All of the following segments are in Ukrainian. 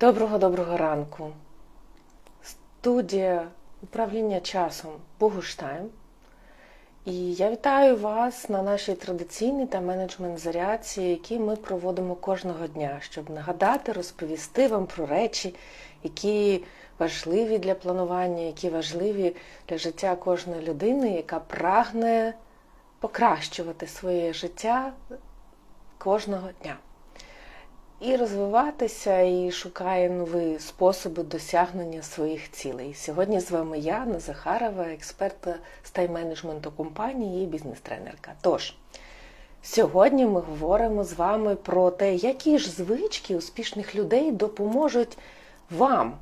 Доброго доброго ранку. Студія управління часом Богуштайм. І я вітаю вас на нашій традиційній та менеджмент зарядці, які ми проводимо кожного дня, щоб нагадати, розповісти вам про речі, які важливі для планування, які важливі для життя кожної людини, яка прагне покращувати своє життя кожного дня і розвиватися, і шукає нові способи досягнення своїх цілей. Сьогодні з вами я, Анна Захарова, експерт з тайм-менеджменту компанії і бізнес-тренерка. Тож, сьогодні ми говоримо з вами про те, які ж звички успішних людей допоможуть вам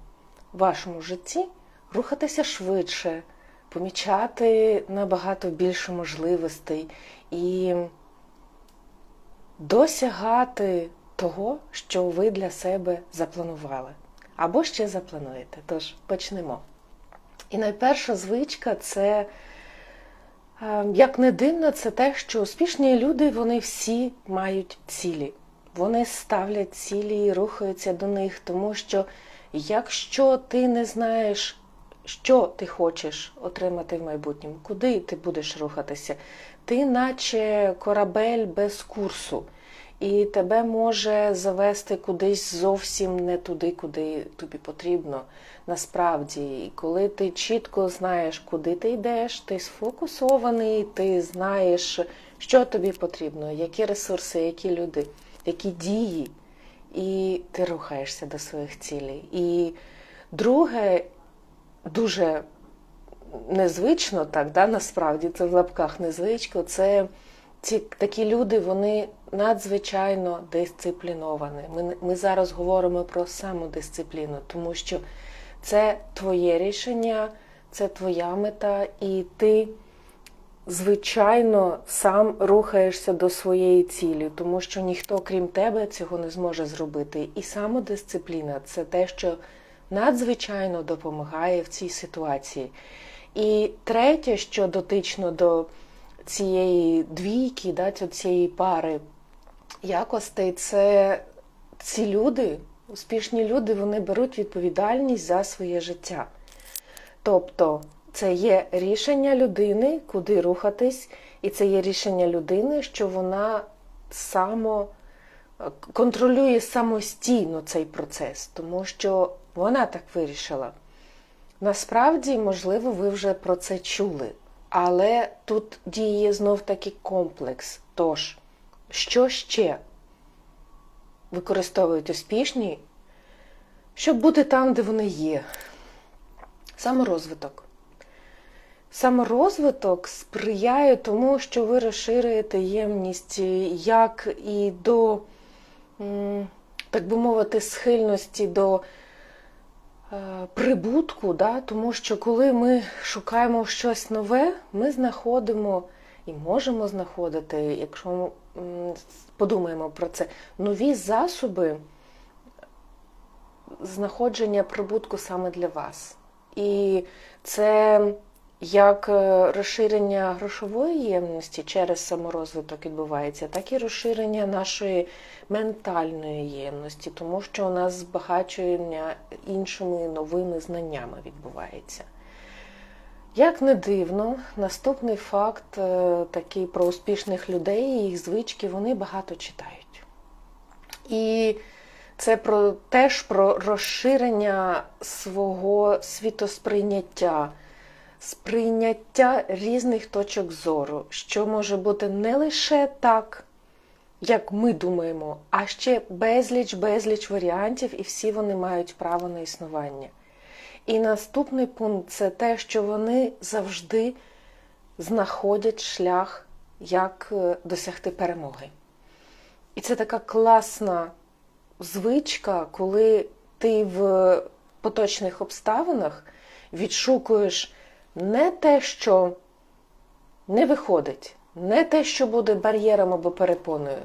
в вашому житті рухатися швидше, помічати набагато більше можливостей і досягати того, що ви для себе запланували, або ще заплануєте. Тож почнемо. І найперша звичка це, як не дивно, це те, що успішні люди вони всі мають цілі. Вони ставлять цілі і рухаються до них, тому що якщо ти не знаєш, що ти хочеш отримати в майбутньому, куди ти будеш рухатися, ти наче корабель без курсу і тебе може завести кудись зовсім не туди, куди тобі потрібно. Насправді, коли ти чітко знаєш, куди ти йдеш, ти сфокусований, ти знаєш, що тобі потрібно, які ресурси, які люди, які дії, і ти рухаєшся до своїх цілей. І друге, дуже незвично, так, да, насправді це в лапках незвично, це ці такі люди вони надзвичайно дисципліновані. Ми, Ми зараз говоримо про самодисципліну, тому що це твоє рішення, це твоя мета, і ти, звичайно, сам рухаєшся до своєї цілі, тому що ніхто, крім тебе, цього не зможе зробити. І самодисципліна це те, що надзвичайно допомагає в цій ситуації. І третє, що дотично до цієї двійки, да, цієї пари якостей, це ці люди, успішні люди, вони беруть відповідальність за своє життя. Тобто це є рішення людини, куди рухатись, і це є рішення людини, що вона само контролює самостійно цей процес, тому що вона так вирішила. Насправді, можливо, ви вже про це чули. Але тут діє знов таки комплекс. Тож, що ще використовують успішні, щоб бути там, де вони є? Саморозвиток. Саморозвиток сприяє тому, що ви розширюєте ємність як і до, так би мовити, схильності до Е, прибутку, да? тому що коли ми шукаємо щось нове, ми знаходимо і можемо знаходити, якщо подумаємо про це, нові засоби знаходження прибутку саме для вас. І це як е, розширення грошової ємності через саморозвиток відбувається, так і розширення нашої ментальної ємності, тому що у нас збагачення іншими новими знаннями відбувається. Як не дивно, наступний факт е, такий про успішних людей і їх звички, вони багато читають. І це про, теж про розширення свого світосприйняття сприйняття різних точок зору, що може бути не лише так, як ми думаємо, а ще безліч-безліч варіантів, і всі вони мають право на існування. І наступний пункт це те, що вони завжди знаходять шлях, як е, досягти перемоги. І це така класна звичка, коли ти в поточних обставинах відшукуєш не те, що не виходить, не те, що буде бар'єром або перепоною,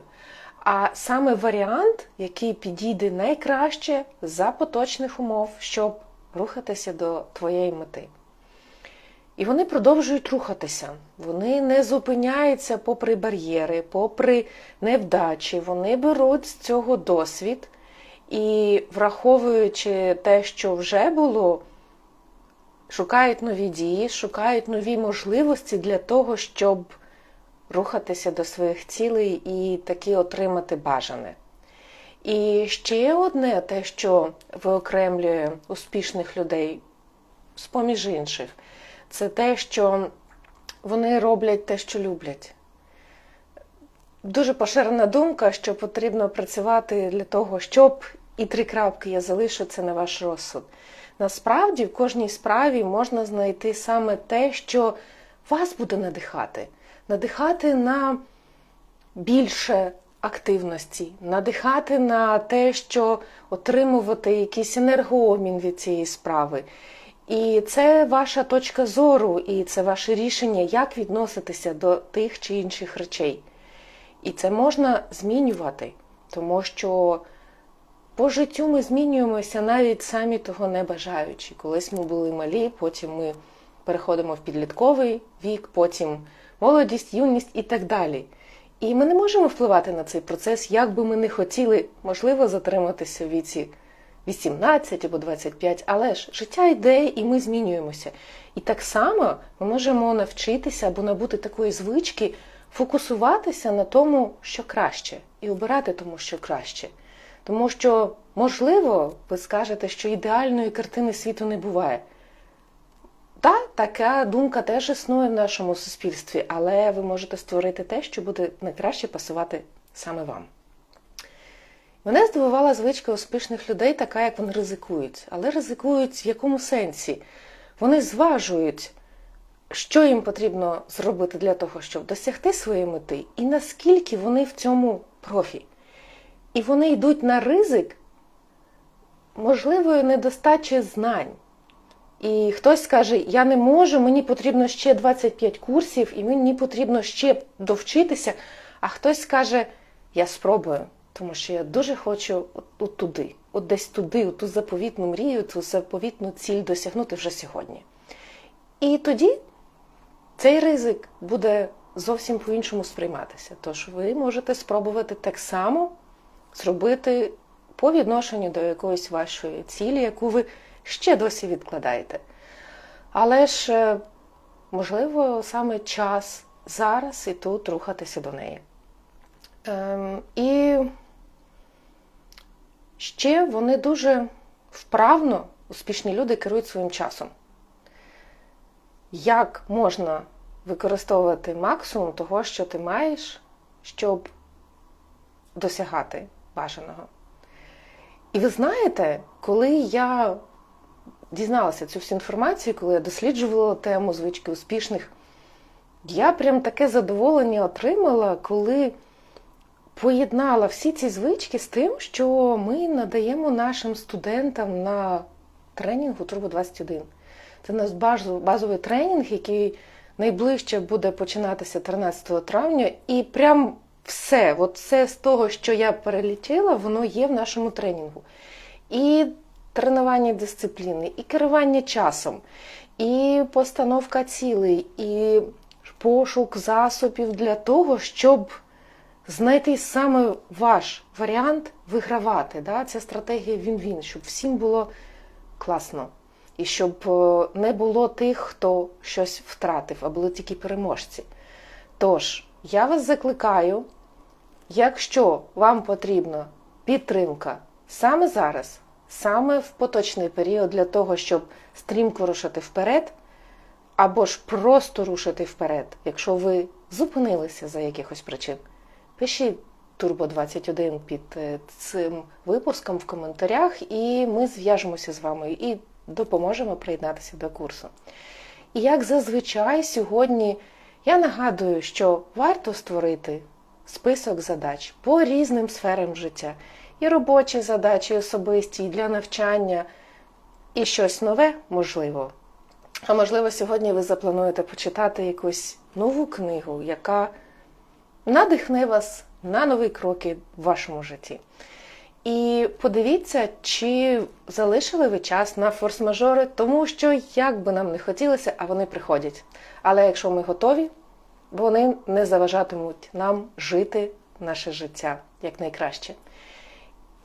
а саме варіант, який підійде найкраще за поточних умов, щоб рухатися до твоєї мети. І вони продовжують рухатися. Вони не зупиняються попри бар'єри, попри невдачі. Вони беруть з цього досвід І враховуючи те, що вже було, шукають нові дії, шукають нові можливості для того, щоб рухатися до своїх цілей і таки отримати бажане. І ще одне те, що виокремлює успішних людей з поміж інших, це те, що вони роблять те, що люблять. Дуже поширена думка, що потрібно працювати для того, щоб і три крапки я залишу це на ваш розсуд. Насправді, в кожній справі можна знайти саме те, що вас буде надихати, надихати на більше активності, надихати на те, що отримувати якийсь енергообмін від цієї справи. І це ваша точка зору, і це ваше рішення, як відноситися до тих чи інших речей. І це можна змінювати, тому що по життю ми змінюємося навіть самі того не бажаючи. Колись ми були малі, потім ми переходимо в підлітковий вік, потім молодість, юність і так далі. І ми не можемо впливати на цей процес, як би ми не хотіли, можливо, затриматися в віці 18 або 25, але ж життя йде і ми змінюємося. І так само ми можемо навчитися або набути такої звички фокусуватися на тому, що краще, і обирати тому, що краще. Тому що, можливо, ви скажете, що ідеальної картини світу не буває. Так, така думка теж існує в нашому суспільстві, але ви можете створити те, що буде найкраще пасувати саме вам. Мене здивувала звичка успішних людей, така, як вони ризикують. Але ризикують в якому сенсі? Вони зважують, що їм потрібно зробити для того, щоб досягти своєї мети, і наскільки вони в цьому профі. І вони йдуть на ризик можливої недостачі знань. І хтось скаже, я не можу, мені потрібно ще 25 курсів, і мені потрібно ще довчитися. А хтось скаже, я спробую, тому що я дуже хочу от, туди, от десь туди, от ту заповітну мрію, ту заповітну ціль досягнути вже сьогодні. І тоді цей ризик буде зовсім по-іншому сприйматися. Тож ви можете спробувати так само зробити по відношенню до якоїсь вашої цілі, яку ви ще досі відкладаєте. Але ж, е, можливо, саме час зараз і тут рухатися до неї. Ем, І ще вони дуже вправно, успішні люди керують своїм часом. Як можна використовувати максимум того, що ти маєш, щоб досягати бажаного? І ви знаєте, коли я дізналася цю всю інформацію, коли я досліджувала тему звички успішних, я прям таке задоволення отримала, коли поєднала всі ці звички з тим, що ми надаємо нашим студентам на тренінгу Турбо 21. Це наш базовий тренінг, який найближче буде починатися 13 травня, і прям все, от все з того, що я перелічила, воно є в нашому тренінгу. І тренування дисципліни, і керування часом, і постановка цілей, і пошук засобів для того, щоб знайти саме ваш варіант вигравати. Да? Ця стратегія він-він, щоб всім було класно. І щоб е, не було тих, хто щось втратив, а були тільки переможці. Тож, я вас закликаю, якщо вам потрібна підтримка саме зараз, саме в поточний період для того, щоб стрімко рушити вперед, або ж просто рушити вперед, якщо ви зупинилися за якихось причин, пишіть Турбо 21 під е, цим випуском в коментарях, і ми зв'яжемося з вами і допоможемо приєднатися до курсу. І як зазвичай, сьогодні я нагадую, що варто створити список задач по різним сферам життя і робочі задачі, особисті, і для навчання, і щось нове можливо. А можливо, сьогодні ви заплануєте почитати якусь нову книгу, яка надихне вас на нові кроки в вашому житті. І подивіться, чи залишили ви час на форс-мажори, тому що, як би нам не хотілося, а вони приходять. Але якщо ми готові, вони не заважатимуть нам жити наше життя якнайкраще.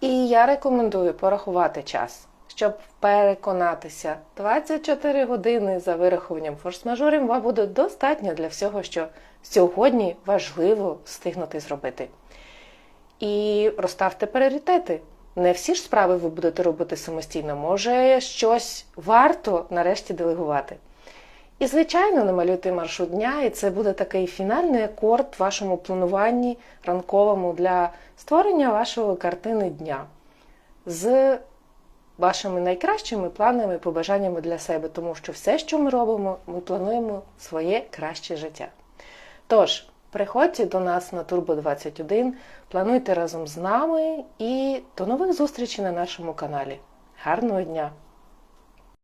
І я рекомендую порахувати час, щоб переконатися, 24 години за вирахуванням форс-мажорів вам буде достатньо для всього, що сьогодні важливо встигнути зробити. І розставте пріоритети. Не всі ж справи ви будете робити самостійно, може щось варто нарешті делегувати. І, звичайно, намалюйте маршрут дня, і це буде такий фінальний акорд вашому плануванні ранковому для створення вашої картини дня з вашими найкращими планами і побажаннями для себе, тому що все, що ми робимо, ми плануємо своє краще життя. Тож, приходьте до нас на Turbo 21, плануйте разом з нами і до нових зустрічей на нашому каналі. Гарного дня!